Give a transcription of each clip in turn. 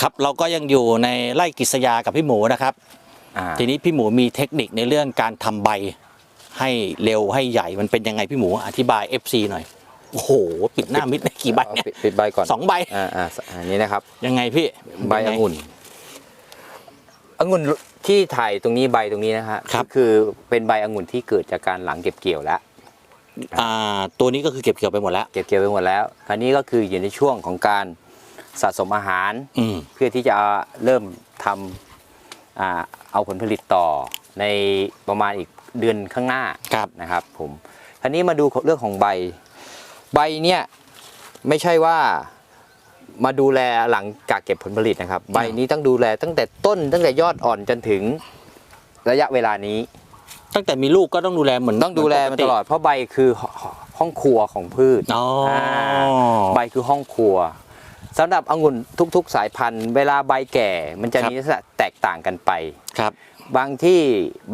ครับเราก็ยังอยู่ในไร่กฤษยากับพี่หมูนะครับอ่าทีนี้พี่หมูมีเทคนิคในเรื่องการทำใบ ให้เร็วให้ใหญ่มันเป็นยังไงพี่หมูอธิบาย FC หน่อยโอ้โหปิดหน้ามิดได้กี่ใบเอาเนี่ยปิดปิดใบก่อนสองใบอ่าอ่าอันนี้นะครับ ยังไงพี่ใบองุ่นองุ่นที่ถ่ายตรงนี้ใบตรงนี้นะฮะครับคือเป็นใบองุ่นที่เกิดจากการหลังเก็บเกี่ยวแล้วอ่าตัวนี้ก็คือเก็บเกี่ยวไปหมดแล้ว เก็บเกี่ยวไปหมดแล้ว คราวนี้ก็คืออยู่ในช่วงของการ สะสมอาหารอืมเพื่อที่จะเริ่มทำอ่าเอาผลผลิตต่อในประมาณอีกเดือนข้างหน้าครับนะครับผมคราวนี้มาดูเรื่องของใบ ใบเนี่ยไม่ใช่ว่ามาดูแลหลังจากเก็บผลผลิตนะครับ ใบนี้ต้องดูแลตั้งแต่ต้นตั้งแต่ยอดอ่อนจนถึงระยะเวลานี้ ตั้งแต่มีลูกก็ต้องดูแลเหมือนต้องดูแลเหมันปกตลอดเพราะใบคือห้องครัวของพืชอ๋ออาใบคือห้องครัว สำหรับองุ่นทุก ๆ สายพันธุ์ เวลาใบแก่มันจะมีลักษณะแตกต่างกันไปครับ บางที่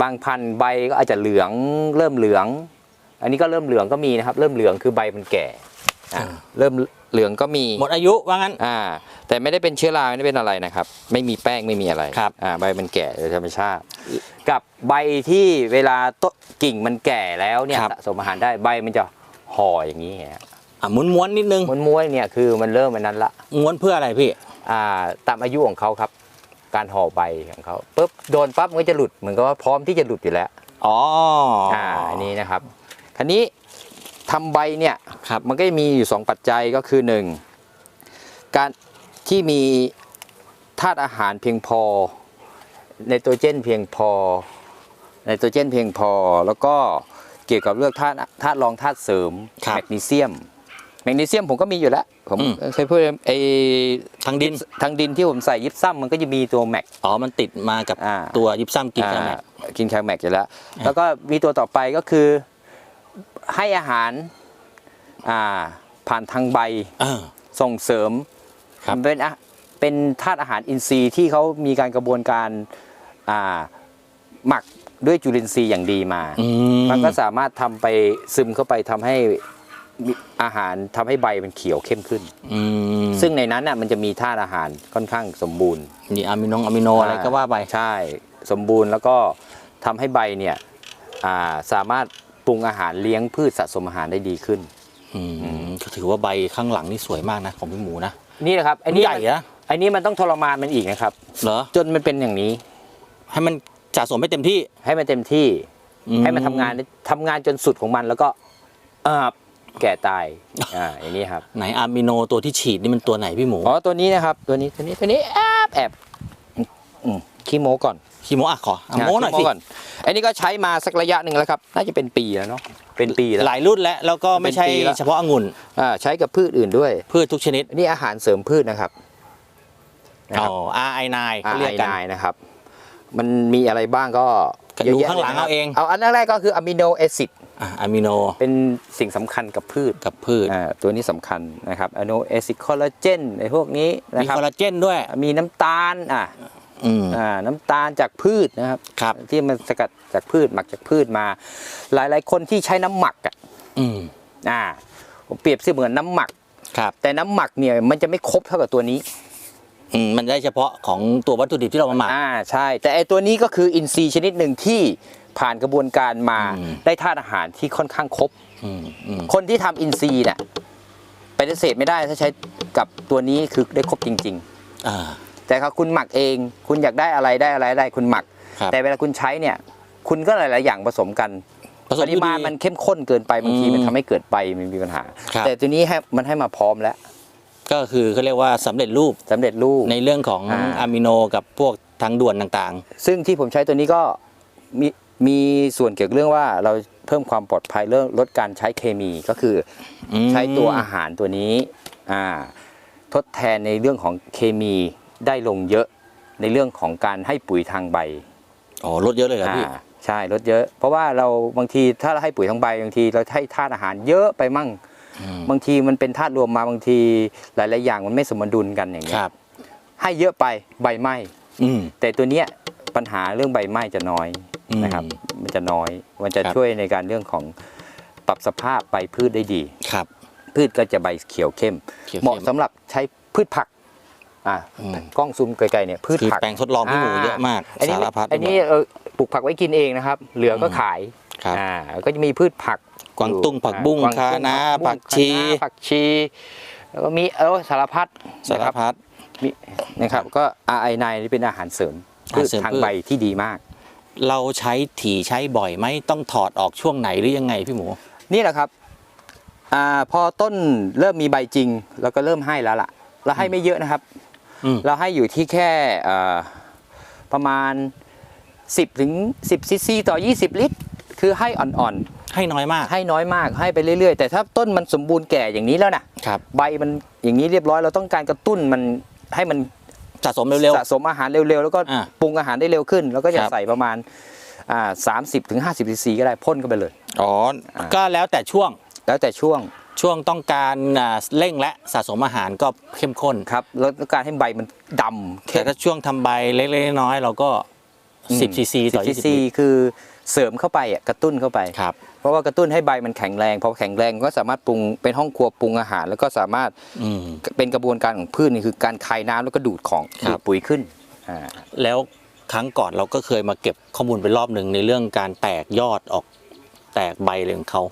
บางพันธุ์ใบก็อาจจะเหลืองเริ่มเหลือง อันนี้ก็เริ่มเหลืองก็มีนะครับ เริ่มเหลืองคือใบมันแก่อ่าอ่าเริ่มเหลืองก็มีหมดอายุว่างั้นอ่า แต่ไม่ได้เป็นเชื้อราไม่ได้เป็นอะไรนะครับ ไม่มีแป้งไม่มีอะไรครับอ่าใบมันแก่โดยธรรมชาติ กับใบที่เวลาต้นกิ่งมันแก่แล้วเนี่ยครับ สะสมอาหารได้ใบมันจะห่ออย่างนี้ฮะ อะม้วนม้วนๆนิดนึงม้วนๆเนี่ยคือมันเริ่มมันนั้นละม้วนเพื่ออะไรพี่อ่าตามอายุของเขาครับ การห่อใบของเขาปุ๊บโดนปั๊บมันก็จะหลุดเหมือนกับว่าพร้อมที่จะหลุดอยู่แล้วอ๋ออ่าอันนี้นะครับคันนี้ทำใบเนี่ยครับมันก็จะมีอยู่ 2 ปัจจัยก็คือ 1 การที่มีธาตุอาหารเพียงพอในตัวเจนเพียงพอ ในตัวเจนเพียงพอแล้วก็เกี่ยวกับเรื่องธาตุธาตุรองธาตุเสริมครับแมกนีเซียม แมกนีเซียมผมก็มีอยู่แล้ว ผมอืม เคยพูดไอ้ทางดิน ทางดินที่ผมใส่ยิบซ้ำมันก็จะมีตัวแมก อ๋อ มันติดมากับอ่า ตัวยิปซัมกินแคลแมก อ่ากินแคลแมกอยู่แล้ว แล้วก็มีตัวต่อไปก็คือให้อาหารอ่าผ่านทางใบเออส่งเสริมครับเป็นอะเป็นธาตุอาหารอินทรีย์ที่เขามีการกระบวนการอ่าหมักด้วยจุลินทรีย์อย่างดีมา อืม มันก็สามารถทำไปซึมเข้าไปทำให้มี อาหารทำให้ใบมันเขียวเข้มขึ้นอืมซึ่งในนั้นน่ะมันจะมีธาตุอาหารค่อนข้างสมบูรณ์นี่อะมิโนอะมิโนอะไรก็ว่าไปใช่ สมบูรณ์แล้วก็ทำให้ใบเนี่ยอ่าสามารถปรุงอาหารเลี้ยงพืชสะสมอาหารได้ดีขึ้นอืมก็ถือว่าใบข้างหลังนี่สวยมากนะของพี่หมูนะนี่นะครับไอ้อันนี่ใหญ่นะไอ้นี่มันต้องทรมานมันอีกนะครับเหรอจนมันเป็นอย่างนี้ ให้มันสะสมให้เต็มที่ให้มันเต็มที่อืให้มันทำงานทำงานจนสุดของมันแล้วก็เอ่อ แก่ตายอ่าอย่างนี้ครับไหนอะมิโนตัวที่ฉีดนี่มันตัวไหนพี่หมูอ๋อตัวนี้นะครับ ตัวนี้ตัวนี้ตัวนี้แอบแอบอืมขี้โม้ก่อนคีโมอะขออะโม้หน่อยสิขี้ก่อนอันนี้ก็ใช้มาสักระยะหนึ่งแล้วครับ น่าจะเป็นปีแล้วเนาะเป็นปีแล้วหลายรุ่นแล้วแล้วก็ไม่ใช่เป็นปีแล้วเฉพาะองุ่นอ่าใช้กับพืชอื่นด้วย พืชทุกชนิดนี่อาหารเสริมพืชนะครับนะอ๋คอรับ RI9 อาเขาเรียกกันนายนะครับ มันมีอะไรบ้างก็ก็เยอะ ดูแยะข้างหลังลยนะครับเอาเองเอาอันแรกก็คืออะมิโนแอซิดอะอะมิโนเป็นสิ่งสำคัญกับพืชกับพืชอ่าตัวนี้สำคัญนะครับอะมิโนแอซิดคอลลาเจนในพวกนี้นะมีครับคอลลาเจนด้วยมีน้ำตาลอะอืมอ่าน้ำตาลจากพืชนะครับครับที่มันสกัดจากพืชหมักจากพืชมา หลายๆ คนที่ใช้น้ำหมักอะอืมอ่าผมเปรียบเสมือนน้ำหมักครับแต่น้ำหมักเนี่ยมันจะไม่ครบเท่ากับตัวนี้ อืมมันได้เฉพาะของตัววัตถุดิบที่เรามาหมัก อ่าใช่ แต่ไอตัวนี้ก็คืออินทรีย์ชนิดหนึ่งที่ผ่านกระบวนการมาอืม ได้ธาตุอาหารที่ค่อนข้างครบ อืมอืมคนที่ทำอินทรีย์เนี่ยปฏิเสธไม่ได้ถ้าใช้กับตัวนี้คือได้ครบจริง อ่า ๆ แต่ถ้าคุณหมักเอง คุณอยากได้อะไรได้อะไรได้คุณหมัก ครับ แต่เวลาคุณใช้เนี่ย คุณก็หลาย ๆ อย่างผสมกัน ผสมปริมาณอยู่ดีมันเข้มข้นเกินไปบางทีอืมมันทำให้เกิดใบมันมีปัญหา ครับ แต่ตัวนี้ให้มันให้มาพร้อมแล้ว ก็คือเขาเรียกว่าสำเร็จรูปสำเร็จรูปในเรื่องของอ่าอะมิโนกับพวกทางด่วนต่างซึ่งที่ผมใช้ตัวนี้ก็มีมีส่วนเกี่ยวกับเรื่องว่าเราเพิ่มความปลอดภัยเรื่องลดการใช้เคมีก็คือๆอืมใช้ตัวอาหารตัวนี้อ่าทดแทนในเรื่องของเคมีได้ลงเยอะในเรื่องของการให้ปุ๋ยทางใบอ๋อลดเยอะเลยเหรอพี่อ่าใช่ลดเยอะ เพราะว่าเราบางทีถ้าเราให้ปุ๋ยทางใบบางทีเราให้ธาตุอาหารเยอะไปมั่งอืม บางทีมันเป็นธาตุรวมมาบางทีหลาย ๆ อย่างมันไม่สมดุลกันอย่างคเงี้ยรับให้เยอะไปใบไหม้อืมแต่ตัวเนี้ยปัญหาเรื่องใบไหม้จะน้อยอืมนะครับ มันจะน้อย มันจะครับช่วยในการเรื่องของปรับสภาพใบพืชได้ดีครับ พืชก็จะใบเขียวเข้มเขียวเหมาะเข้มสำหรับใช้พืชผักอ่าอืมกล้องซูมไกลๆเนี่ยพืชคือผักแปลงทดลองพี่หมูเยอะมากอันนี้สารพัดอันนี้เออปลูกผักไว้กินเองนะครับ เหลือก็ขาย ครับอ่าก็จะมีพืชผักกวางตุ้งผักบุ้งกวางตุ้คะน้าบุ้งผักชีคะน้าผักชีแล้วก็มีเออสารพัดสารนะครับพัดมีนะครับก็ RI9 นี่เป็นอาหารเสริมอาหารเสริมทางพืชใบที่ดีมาก เราใช้ถี่ใช้บ่อยไหมต้องถอดออกช่วงไหนหรือยังไงพี่หมู นี่แหละครับอ่าพอต้นเริ่มมีใบจริงเราก็เริ่มให้แล้วล่ะ เราให้ไม่เยอะนะครับอืมเราให้อยู่ที่แค่อ่าประมาณ 10ถึง10ซีซีต่อ 20 ลิตร คือให้อ่อนให้น้อยมาก ๆ ให้น้อยมากให้ไปเรื่อยๆ แต่ถ้าต้นมันสมบูรณ์แก่อย่างนี้แล้วนะครับ ใบมันอย่างนี้เรียบร้อยเราต้องการกระตุ้นมันให้มันสะสมเร็ว สะสมอาหารเร็วๆ แล้วก็อ่าปรุงอาหารได้เร็วขึ้น แล้วก็จะครับ ใส่ประมาณอ่าสามสิบถึงห้าสิบซีซีก็ได้พ่นเข้าไปเลย ๆ อ๋อ ก็แล้วแต่ช่วง แล้วแต่ช่วงช่วงต้องการอ่าเร่งและสะสมอาหารก็เข้มข้น ครับแล้วต้องการให้ใบมันดำแต่ถ้าช่วงทำใบเล็กๆน้อยๆเราก็ 10ซีซีต่อซี20ซีลิตรคือ เสริมเข้าไปอะกระตุ้นเข้าไป ครับเพราะว่ากระตุ้นให้ใบมันแข็งแรงพอแข็งแรงก็สามารถปรุงเป็นห้องครัวปรุงอาหาร แล้วก็สามารถอืม เป็นกระบวนการของพืชนี่คือการคายน้ำแล้วก็ดูดของครับ ดูดปุ๋ยขึ้นอ่าแล้วครั้งก่อนเราก็เคยมาเก็บข้อมูลไปรอบหนึ่งในเรื่องการแตกยอดออก แตกใบอะไรของเขา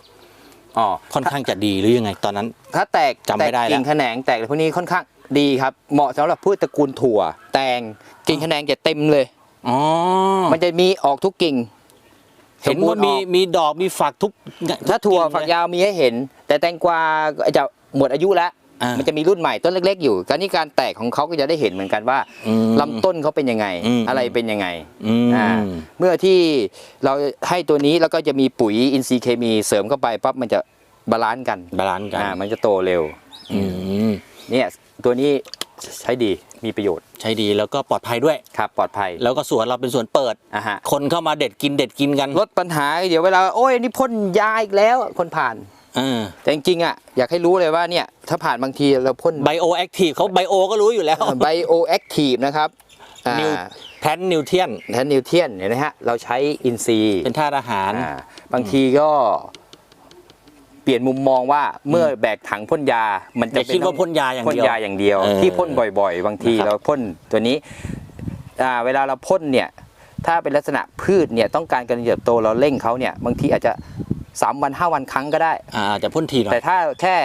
อ๋อ ค่อนข้างจะดีหรือยังไงตอนนั้น ถ้าแตกจำไม่ได้แตกแล้ว กิ่งแขนงแตกอะไรพวกนี้ค่อนข้างดีครับ เหมาะสำหรับพืชตระกูลถั่ว แตงกิ่งแขนงจะเต็มเลย อ๋อ มันจะมีออกทุกกิ่ง เห็นว่ามีสบูรณ์ออกมีดอกมีฝักทุกถ้าถั่วทุฝักงเลยาวมีให้เห็น แต่แตงกวาจะหมดอายุแล้วอ่ามัมันจะมีรุ่นใหม่ต้นเล็ก ๆ อยู่การนี้การแตกของเขาก็จะได้เห็นเหมือนกันว่าอืมลำต้นเขาเป็นยังไงอืมอะไรเป็นยังไงอืมอ่าเมื่อที่เราให้ตัวนี้แล้วก็จะมีปุ๋ยอินทรีย์เคมีเสริมเข้าไปปั๊บมันจะบาลานซ์กันบาลานซ์กันอ่ามันจะโตเร็วอืมเนี่ยตัวนี้ใช้ดี มีประโยชน์ ใช้ดีแล้วก็ปลอดภัยด้วย ครับปลอดภัยแล้วก็สวนเราเป็นสวนเปิด อะฮะคนเข้ามาเด็ดกินเด็ดกินกันลดปัญหา เดี๋ยวเวลา โอ้ยนี่พ่นยาอีกแล้วคนผ่าน เออแต่จริงๆอะอยากให้รู้เลยว่าเนี่ยถ้าผ่านบางทีเราพ่นไบโอแอคทีฟเขาไบโอก็รู้อยู่แล้ว ไบโอแอคทีฟนะครับอ่านิวแพนนิวเทียนแทนนิวเทียนเห็นไหมฮะเราใช้อินทรีย์เป็นธาตุอาหาร อ่าบางทีก็ เปลี่ยนมุมมองว่าเมื่อแบกถังพ่นยา มันอจะย่าคิดว่าพ่นยาอย่างพ่นเดียวยาอย่างเดียวเออที่พ่นบ่อย ๆ บางทีนะครับเราพ่นตัวนี้อ่าเวลาเราพ่นเนี่ย ถ้าเป็นลักษณะพืชเนี่ยต้องการการเติบโตเราเร่งเขาเนี่ยบางทีอาจจะสามวันห้าวันครั้งก็ได้อ่าอาจจะพ่นทีหน่อแต่ยถ้าแค่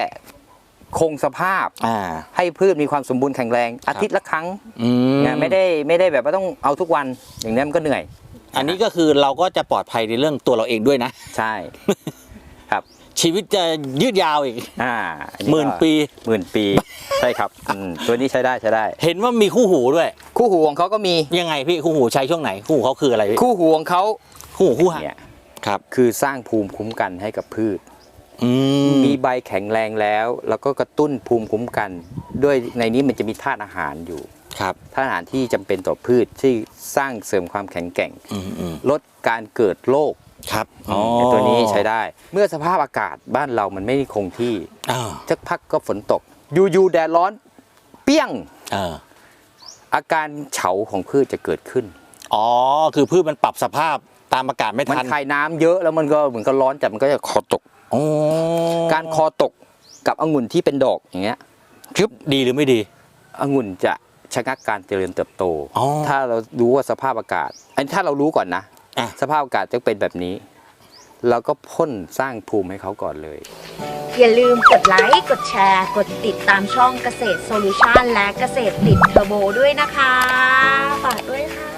คงสภาพอ่าให้พืชมีความสมบูรณ์แข็งแรง อาทิตย์ละครั้งอืมนะไม่ได้ไม่ได้แบบว่าต้องเอาทุกวันอย่างนี้นมันก็เหนื่อย อันนี้ก็คือเราก็จะปลอดภัยในเรื่องตัวเราเองด้วยนะ ใช่ครับ ชีวิตจะยืดยาวอีก อ่าอัหมื่นปี หมื่นปี ใช่ครับอืมตัวนี้ใช้ได้ใช้ได้ เห็นว่ามีคู่หูด้วย คู่หูของเขาก็มี ยังไงพี่คู่หูใช้ช่วงไหน คู่หูเขาคืออะไรพี่คู่หูของเขาคู่หูคู่หาเนี่ย ครับ คือสร้างภูมิคุ้มกันให้กับพืช อืมมีใบแข็งแรงแล้ว แล้วก็กระตุ้นภูมิคุ้มกัน ด้วยในนี้มันจะมีธาตุอาหารอยู่ ครับ ธาตุอาหารที่จำเป็นต่อพืชที่สร้างเสริมความแข็งแกร่ง อืมอืมลดการเกิดโรค ครับไอ้ตัวนี้ใช้ได้ เมื่อสภาพอากาศบ้านเรามันไม่คงที่อ่าสักพักก็ฝนตก อยู่ๆแดดร้อน เปี้ยงเอออาการเฉาของพืชจะเกิดขึ้น อ๋อ คือพืชมันปรับสภาพตามอากาศไม่มันทันคายน้ำเยอะแล้วมันก็เหมือนก็ร้อนจัดมันก็จะคอตกโอ้การคอตกกับองุ่นที่เป็นดอกอย่างเงี้ยชึบดีหรือไม่ดี องุ่นจะชะงักการเจริญเติบโต อ๋อ ถ้าเรารู้ว่าสภาพอากาศ อันนถ้าเรารู้ก่อนนะอะ สภาพอากาศจะเป็นแบบนี้ เราก็พ่นสร้างภูมิให้เขาก่อนเลย อย่าลืมกดไลค์ กดแชร์ กดติดตามช่องเกษตรโซลูชันและเกษตรติดเทอร์โบด้วยนะคะ ฝากด้วยค่ะ